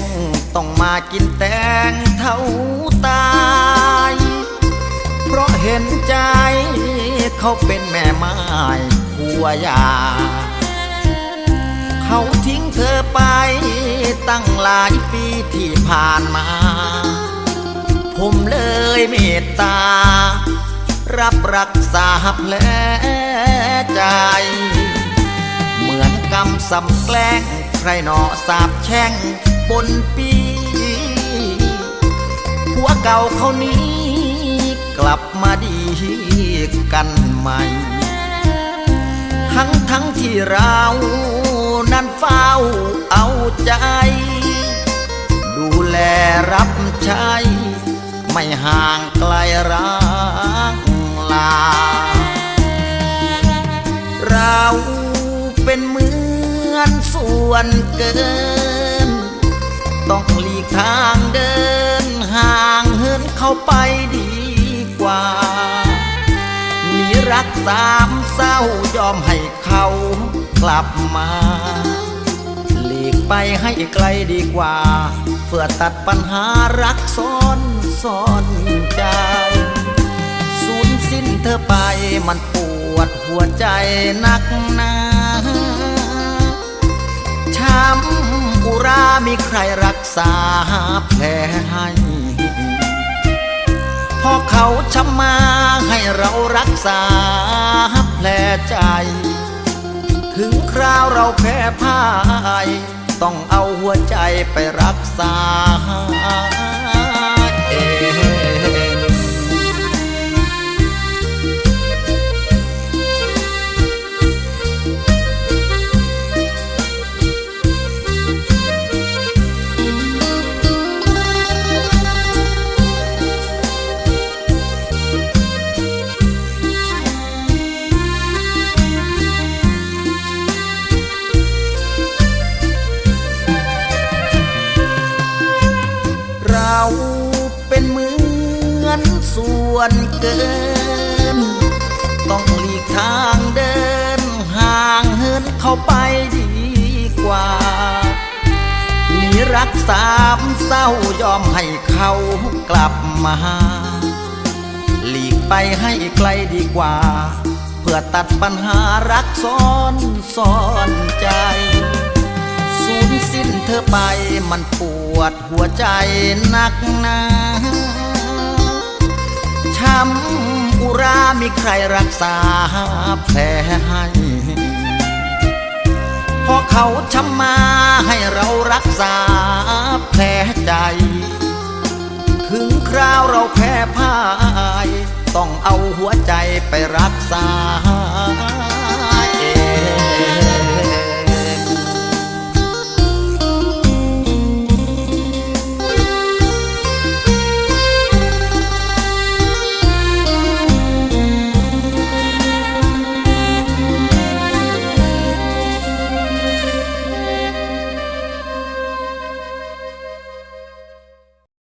งต้องมากินแตงเท่าตายเพราะเห็นใจเขาเป็นแม่ไม้ผัวยา เขาทิ้งเธอไปตั้งหลายปีที่ผ่านมา ผมเลยเมตตา รับรักษาแผลใจ เหมือนกำสำแกล้งใครหนอสาบแช่ง ปนปีผัวเก่าเขานี้กลับมาดีกันใหม่ ทั้งทั้งที่เรานั้นเฝ้าเอาใจ ดูแลรับใช้ไม่ห่างไกลรักลา เราเป็นเหมือนส่วนเกิน ต้องหลีกทางเดินห่างเหินเข้าไปดีกว่ามีรักสามเศร้ายอมให้เขากลับมา หลีกไปให้ไกลดีกว่า เพื่อตัดปัญหารักซ้อนซ้อนใจสูญสิ้นเธอไปมันปวดหัวใจนักหนาช้ำ อุรามีใครรักษาแผลให้ พอเขาชำมาให้เรารักษาแผลใจ ถึงคราวเราแพ้พ่าย ต้องเอาหัวใจไปรักษา ส่วนเกิน ต้องหลีกทางเดิน ห่างเหินเข้าไปดีกว่ามีรักสามเศร้ายอมให้เขากลับมาหลีกไปให้ไกลดีกว่า เพื่อตัดปัญหารักซ้อนซ้อนใจ สูญสิ้นเธอไปมันปวดหัวใจนักหนา ช้ำอุรามีใครรักษาแผลให้พอเขาช้ำมาให้เรารักษาแผลใจ ถึงคราวเราแพ้พ่าย ต้องเอาหัวใจไปรักษา